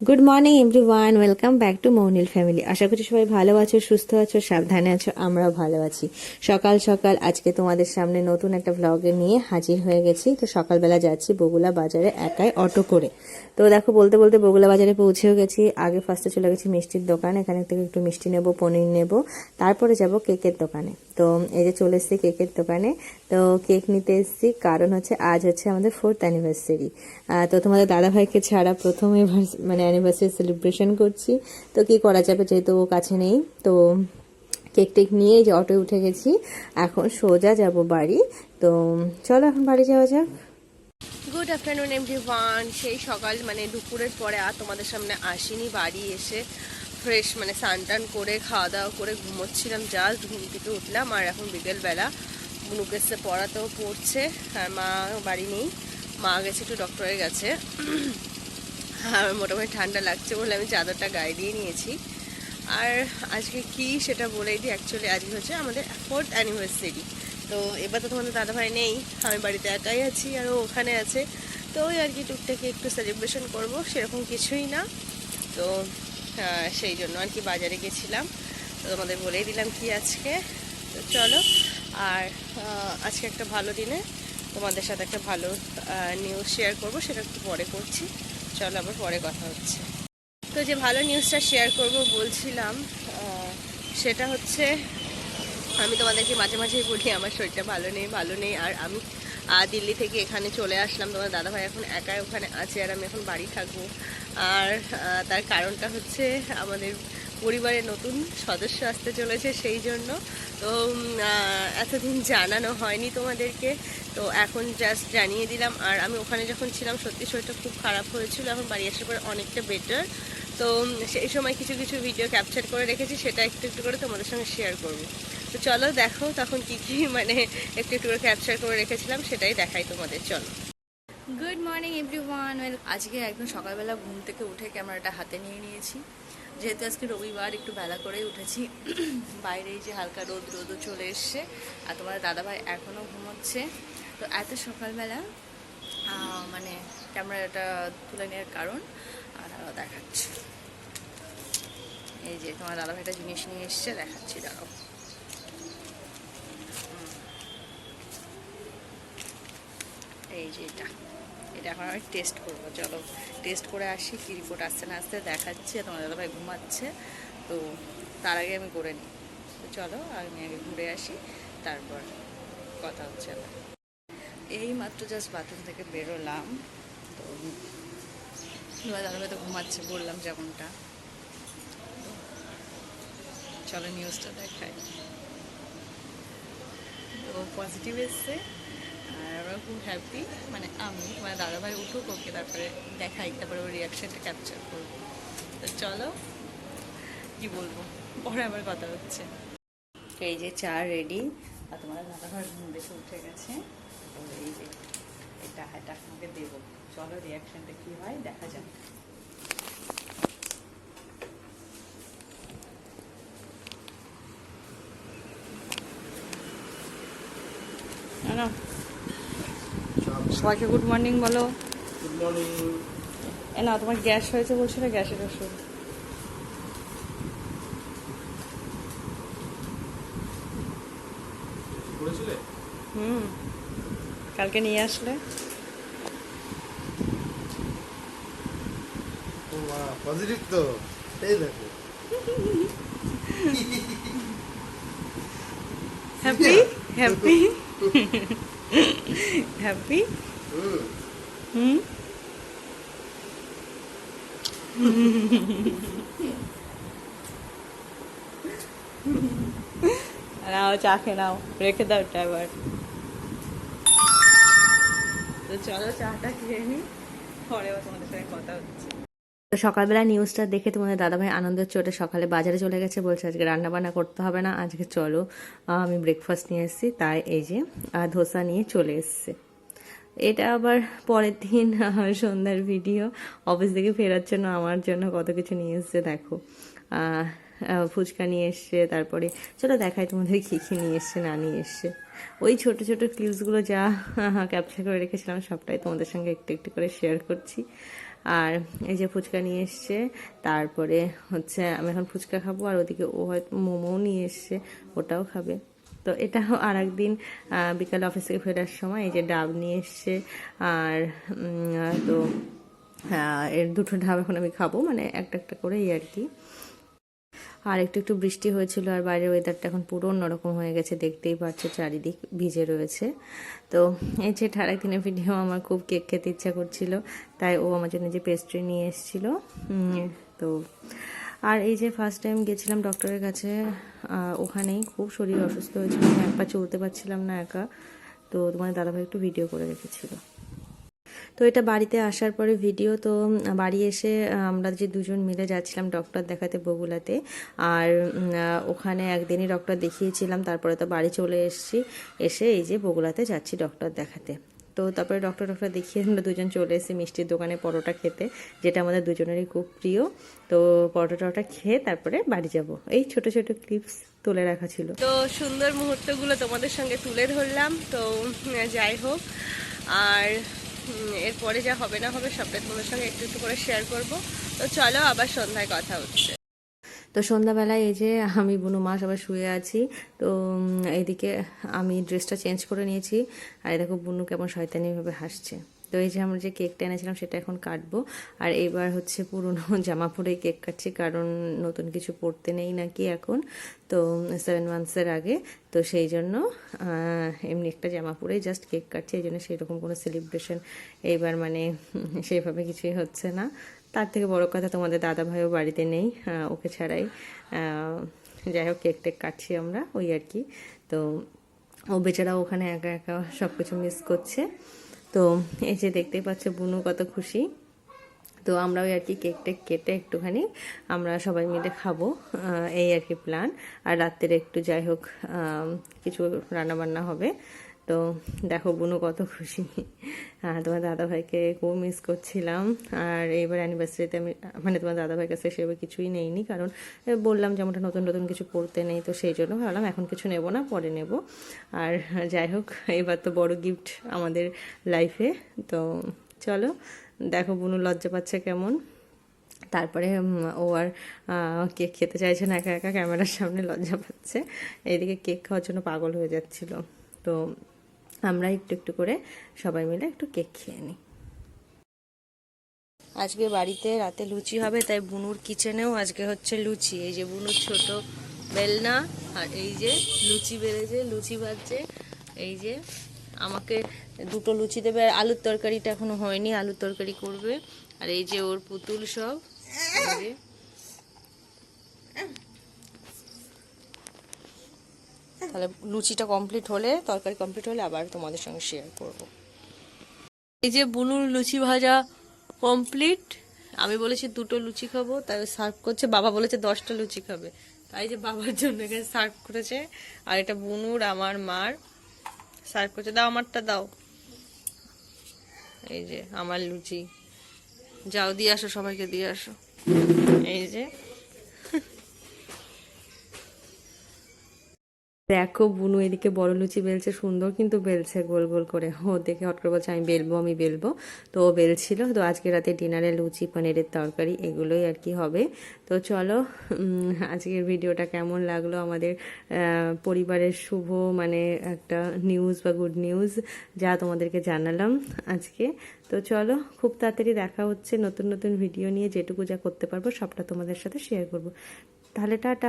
Good morning everyone welcome back to Mounil family আশা করছি সবাই ভালো আছো, সুস্থ আছো, সাবধানে আছো, আমরাও ভালো আছি। সকাল সকাল আজকে তোমাদের সামনে নতুন একটা ব্লগে নিয়ে হাজির হয়ে গেছি। তো সকালবেলা যাচ্ছি বগুলা বাজারে একাই অটো করে। তো দেখো, বলতে বলতে বগুলা বাজারে পৌঁছেও গেছি। আগে ফার্স্টে চলে গেছি মিষ্টির দোকান। এখানে থেকে একটু মিষ্টি নেব, পনির নেব। তারপরে যাব কেকের দোকানে। তো এই যে চলে এসেছি কেকের দোকানে। তো কেক নিতে এসেছি। কারণ হচ্ছে আজ হচ্ছে আমাদের ফোর্থ অ্যানিভার্সারি তো তোমাদের দাদাভাইকে ছাড়া প্রথম মানে অ্যানিভার্সারি সেলিব্রেশন করছি। তো কি করা যাবে যেহেতু ও কাছে নেই, তো কেক টেক নিয়ে যে অটোয় উঠে গেছি। এখন সোজা যাব বাড়ি। তো চলো এখন বাড়ি যাওয়া যাক। গুড আফটারনুন এম এভরিওয়ান সেই সকাল মানে দুপুরের পরে আর তোমাদের সামনে আসিনি। বাড়ি এসে ফ্রেশ মানে স্নান টান করে খাওয়া দাওয়া করে ঘুমোচ্ছিলাম। জাস্ট ঘুম থেকে উঠলাম। আর এখন বিকেলবেলা এসে পড়াতেও পড়ছে, আর মা বাড়ি নেই। মা গেছে একটু ডক্টরের কাছে আর মোটামুটি ঠান্ডা লাগছে বলে আমি চাদরটা গায়ে দিয়ে নিয়েছি। আর আজকে কি সেটা বলেই দিই অ্যাকচুয়ালি আজকে হচ্ছে আমাদের ফোর্থ অ্যানিভার্সারি তো এবার তো তোমাদের দাদাভাই নেই, আমি বাড়িতে একাই আছি আর ওখানে আছে। তো ওই আর কি টুকটাকে একটু সেলিব্রেশন করব, সেরকম কিছুই না। তো সেই জন্য আর কি বাজারে গেছিলাম। তো তোমাদের বলেই দিলাম কি আজকে। তো চলো আর আজকে একটা ভালো দিনে তোমাদের সাথে একটা ভালো নিউজ শেয়ার করব, সেটা একটু পরে করছি। চলো আবার পরে কথা হচ্ছে। তো যে ভালো নিউজটা শেয়ার করব বলছিলাম সেটা হচ্ছে, আমি তোমাদেরকে মাঝে মাঝেই বলি, আমার শরীরটা ভালো নেই ভালো নেই, আর আমি দিল্লি থেকে এখানে চলে আসলাম। তোমার দাদাভাই এখন একাই ওখানে আছে, আর আমি এখন বাড়ি থাকব। আর তার কারণটা হচ্ছে, আমাদের পরিবারের নতুন সদস্য আসতে চলেছে, সেই জন্য তো এতদিন জানানো হয়নি তোমাদেরকে। তো এখন জাস্ট জানিয়ে দিলাম। আর আমি ওখানে যখন ছিলাম, সত্যি শরীরটা খুব খারাপ হয়েছিল। এখন বাড়ি আসার পরে অনেকটা বেটার তো সেই সময় কিছু কিছু ভিডিও ক্যাপচার করে রেখেছি। সেটা একটু একটু করে তোমাদের সঙ্গে শেয়ার করব। তো চলো, দেখো তখন কি কি মানে একটু একটু করে ক্যাপচার করে রেখেছিলাম। সেটাই দেখাই তোমাদের। চলো। গুড মর্নিং এভরিওয়ান আজকে একদম সকালবেলা ঘুম থেকে উঠে ক্যামেরাটা হাতে নিয়ে নিয়েছি। যেহেতু আজকে রবিবার, একটু বেলা করেই উঠেছি। বাইরে যে হালকা রোদ, রোদও চলে এসছে আর তোমার দাদাভাই এখনও ঘুমোচ্ছে। তো এত সকালবেলা মানে ক্যামেরাটা তুলে নেওয়ার কারণ, আর দেখাচ্ছি। এই যে তোমার দাদাভাই একটা জিনিস নিয়ে এসছে, দেখাচ্ছি, দাঁড়াও। এই যে এটা। এটা এখন আমি টেস্ট করব, চলো। টেস্ট করে আসি, কী রিপোর্ট আসছে না আসতে দেখাচ্ছে তোমার দাদাভাই ঘুমাচ্ছে। তো তার আগে আমি করে নিই। তো চলো, আমি আগে ঘুরে আসি, তারপর কথা হচ্ছে আবার এই মাত্র জাস্ট বাথরুম থেকে বেরোলাম। তো তোমার দাদাভাই তো ঘুমাচ্ছে, বললাম যেমনটা। চলো নিউজটা দেখাই। তো পজিটিভ এসছে। আমরা খুব হ্যাপি মানে আমি মানে দাদাভাই উঠুক, ওকে তারপরে দেখাই, তারপরে ওর রিয়াকশানটা ক্যাপচার করব। তো চলো, কি বলব? পরে আবার কথা হচ্ছে। এই যে চা রেডি আর তোমার দাদাভাই ঘুম দেখে উঠে গেছে। তো এই যে, এটা এটা আপনাকে দেবো। চলো রিয়াকশানটা কী হয়, দেখা যাক। না না। সবাইকে গুড মর্নিং বলো। গুড মর্নিং এ না তোমার গ্যাস হয়েছে বলছিল গ্যাসের ওষুধ। হুম কালকে নিয়ে আসলে। পজিটিভ তো। এই দেখো। হ্যাপি হ্যাপি হ্যাপি হুম নাও চা খেয়ে নাও রেখে দাও এবার তো চলো, চাটা খেয়ে নিই পরে আবার তোমাদের সঙ্গে কথা হচ্ছে। তো সকালবেলা নিউজটা দেখে তোমাদের দাদাভাই আনন্দের চোটে সকালে বাজারে চলে গেছে, বলছে আজকে রান্না বান্না করতে হবে না, আজকে চলো আমি ব্রেকফাস্ট নিয়ে এসেছি, তাই এই যে ধোসা নিয়ে চলে এসছে। এটা আবার পরের দিন সন্ধ্যার ভিডিও অফিস থেকে ফেরার জন্য, আমার জন্য কত কিছু নিয়ে এসছে, দেখো। ফুচকা নিয়ে এসছে, তারপরে, চলো দেখাই তোমাদের কী কী নিয়ে এসছে, না নিয়ে এসছে। ওই ছোট ছোট ক্লিপসগুলো যা ক্যাপচার করে রেখেছিলাম, সবটাই তোমাদের সঙ্গে একটু একটু করে শেয়ার করছি। আর এই যে ফুচকা নিয়ে এসছে, তারপরে হচ্ছে আমি এখন ফুচকা খাব, আর ওদিকে ও হয়তো মোমোও নিয়ে এসছে, ওটাও খাবে। তো এটাও আর একদিন বিকালে অফিস থেকে ফেরার সময় এই যে ডাব নিয়ে এসছে, আর তো এর দুটো ডাব এখন আমি খাব মানে একটা একটা করে আর কি। আর একটু একটু বৃষ্টি হয়েছিল আর বাইরের ওয়েদারটা এখন পুরো অন্যরকম হয়ে গেছে, দেখতেই পাচ্ছ চারিদিক ভিজে রয়েছে। তো এই যে ঠার একদিনের ভিডিও আমার খুব কেক খেতে ইচ্ছা করছিল, তাই ও আমার জন্য যে পেস্ট্রি নিয়ে এসেছিল। তো আর এই যে ফার্স্ট টাইম গেছিলাম ডক্টরের কাছে ওখানেই খুব শরীর অসুস্থ হয়েছিল এক পা চলতে পারছিলাম না একা। তো তোমার দাদাভাই একটু ভিডিও করে রেখেছিল। তো এটা বাড়িতে আসার পরে ভিডিও তো বাড়ি এসে আমরা যে দুজন মিলে যাচ্ছিলাম ডক্টর দেখাতে বগুলাতে, আর ওখানে একদিনই ডক্টর দেখিয়েছিলাম, তারপরে তো বাড়ি চলে এসেছি, এসে এই যে বগুলাতে যাচ্ছি ডক্টর দেখাতে। তো তারপরে ডক্টর ডক্টর দেখিয়ে আমরা দুজন চলে এসেছি মিষ্টির দোকানে পরোটা খেতে, যেটা আমাদের দুজনেরই খুব প্রিয়। তো পরোটা টরোটা খেয়ে তারপরে বাড়ি যাব। এই ছোট ছোট ক্লিপস তুলে রাখা ছিল। তো সুন্দর মুহূর্তগুলো তোমাদের সঙ্গে তুলে ধরলাম। তো যাই হোক, আর এরপরে যা হবে না হবে সবটা তোমাদের সঙ্গে একটু একটু করে শেয়ার করব। তো চলো আবার সন্ধ্যায় কথা হচ্ছে। তো সন্ধ্যাবেলায় এই যে আমি বুনু মাস আবার শুয়ে আছি, তো এইদিকে আমি ড্রেসটা চেঞ্জ করে নিয়েছি। আর দেখো বুনু কেমন শয়তানিভাবে হাসছে। তো এই যে আমরা যে কেকটা এনেছিলাম সেটা এখন কাটবো। আর এইবার হচ্ছে পুরনো জামা পরেই কেক কাটছি, কারণ নতুন কিছু পরতে নেই নাকি এখন। তো সেভেন মান্থসের আগে, তো সেই জন্য এমনি একটা জামা পরেই জাস্ট কেক কাটছি, এই জন্য সেরকম কোনো সেলিব্রেশন এইবার মানে সেইভাবে কিছুই হচ্ছে না। তার থেকে বড় কথা তোমাদের দাদা ভাইও বাড়িতে নেই ওকে ছাড়াই যাই হোক, কেক টেক কাটছি আমরা, ওই আর কি। তো ও বেচারা ওখানে একা একা সব কিছু মিস করছে। তো এই যে দেখতেই পাচ্ছ, বুনু কত খুশি। তো আমরা ওই আর কি কেকটা কেটে একটুখানি আমরা সবাই মিলে খাব এই আর কি প্ল্যান আর রাত্রে একটু যাই হোক কিছু রান্নাবান্না হবে। তো দেখো বুনু কত খুশি। হ্যাঁ তোমার দাদাভাইকে খুব মিস করছিলাম। আর এইবার অ্যানিভার্সারিতে আমি মানে তোমার দাদাভাইয়ের কাছে সেভাবে কিছুই নেইনি, কারণ বললাম যেমন নতুন নতুন কিছু পড়তে নেই, তো সেই জন্য ভাবলাম এখন কিছু নেব না, পরে নেব। আর যাই হোক, এবার তো বড় গিফট আমাদের লাইফে তো চলো, দেখো বুনু লজ্জা পাচ্ছে কেমন। তারপরে ও আর কেক খেতে চাইছে না, একা একা ক্যামেরার সামনে লজ্জা পাচ্ছে। এইদিকে কেক খাওয়ার জন্য পাগল হয়ে যাচ্ছিল। তো আমরা একটু একটু করে সবাই মিলে একটু কেক খেয়ে নিই। আজকে বাড়িতে রাতে লুচি হবে, তাই বুনুর কিচেনেও আজকে হচ্ছে লুচি। এই যে বুনুর ছোট বেলনা আর এই যে লুচি বেড়েছে লুচি ভাজছে। এই যে আমাকে দুটো লুচি দেবে, আর আলুর তরকারিটা এখনও হয়নি, আলুর তরকারি করবে। আর এই যে ওর পুতুল সব এই যে। তাহলে লুচিটা কমপ্লিট হলে, তরকারি কমপ্লিট হলে আবার তোমাদের সঙ্গে শেয়ার করব। এই যে বুনুর লুচি ভাজা কমপ্লিট আমি বলেছি দুটো লুচি খাব, তাই সার্ভ করছে, বাবা বলেছে দশটা লুচি খাবে। তাই যে বাবার জন্য এখানে সার্ভ করেছে, আর এটা বুনুর, আমার মার সার্ভ করছে। দাও আমারটা, দাও। এই যে আমার লুচি। যাও, দিয়ে আসো, সবাইকে দিয়ে আসো। এই যে দেখো বুনু, এদিকে বড় লুচি বেলছে, সুন্দর কিন্তু বেলছে, গোল গোল করে। ও দেখে হট করে বলছে, আমি বেলবো আমি বেলবো। তো ও বেলছিল। তো আজকে রাতে ডিনারে লুচি, পনিরের তরকারি, এগুলোই আর কি হবে। তো চলো আজকের ভিডিওটা কেমন লাগল আমাদের পরিবারের শুভ মানে একটা নিউজ বা গুড নিউজ যা তোমাদেরকে জানালাম আজকে। তো চলো, খুব তাড়াতাড়ি দেখা হচ্ছে নতুন নতুন ভিডিও নিয়ে। যেটুকু যা করতে পারব, সবটা তোমাদের সাথে শেয়ার করব। তাহলে টাটা।